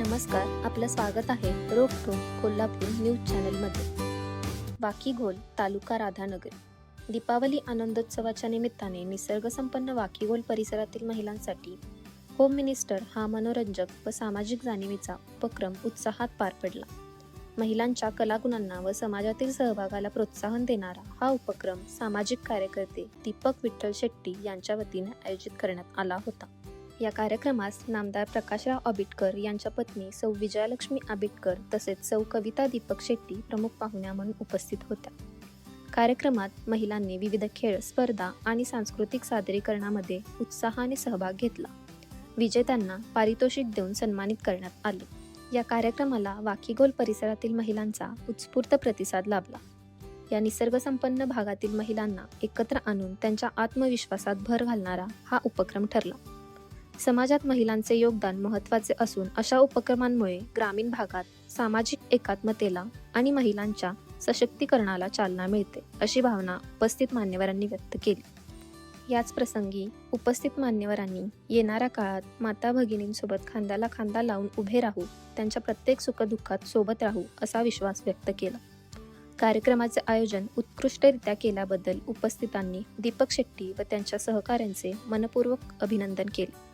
नमस्कार आपलं स्वागत आहे रोखोक कोल्हापूर न्यूज चॅनलमध्ये. वाकीघोल तालुका राधानगर. दीपावली आनंदोत्सवाच्या निमित्ताने निसर्गसंपन्न वाकीघोल परिसरातील महिलांसाठी होम मिनिस्टर हा मनोरंजक व सामाजिक जाणिवेचा उपक्रम उत्साहात पार पडला. महिलांच्या कलागुणांना व समाजातील सहभागाला प्रोत्साहन देणारा हा उपक्रम सामाजिक कार्यकर्ते दीपक विठ्ठल शेट्टी यांच्या वतीने आयोजित करण्यात आला होता. या कार्यक्रमास नामदार प्रकाशराव आबिटकर यांच्या पत्नी सौ विजयालक्ष्मी आबिटकर तसेच सौ कविता दीपक शेट्टी प्रमुख पाहुण्या म्हणून उपस्थित होत्या. कार्यक्रमात महिलांनी विविध खेळ स्पर्धा आणि सांस्कृतिक सादरीकरणामध्ये उत्साहाने सहभाग घेतला. विजेत्यांना पारितोषिक देऊन सन्मानित करण्यात आले. या कार्यक्रमाला वाकीगोल परिसरातील महिलांचा उत्स्फूर्त प्रतिसाद लाभला. या निसर्गसंपन्न भागातील महिलांना एकत्र आणून त्यांच्या आत्मविश्वासात भर घालणारा हा उपक्रम ठरला. समाजात महिलांचे योगदान महत्त्वाचे असून अशा उपक्रमांमुळे ग्रामीण भागात सामाजिक एकात्मतेला आणि महिलांच्या सशक्तीकरणाला चालना मिळते अशी भावना उपस्थित मान्यवरांनी व्यक्त केली. याच प्रसंगी उपस्थित मान्यवरांनी येणाऱ्या काळात माता भगिनींसोबत खांद्याला खांदा लावून उभे राहू त्यांच्या प्रत्येक सुखदुःखात सोबत राहू असा विश्वास व्यक्त केला. कार्यक्रमाचे आयोजन उत्कृष्टरित्या केल्याबद्दल उपस्थितांनी दीपक शेट्टी व त्यांच्या सहकाऱ्यांचे मनपूर्वक अभिनंदन केले.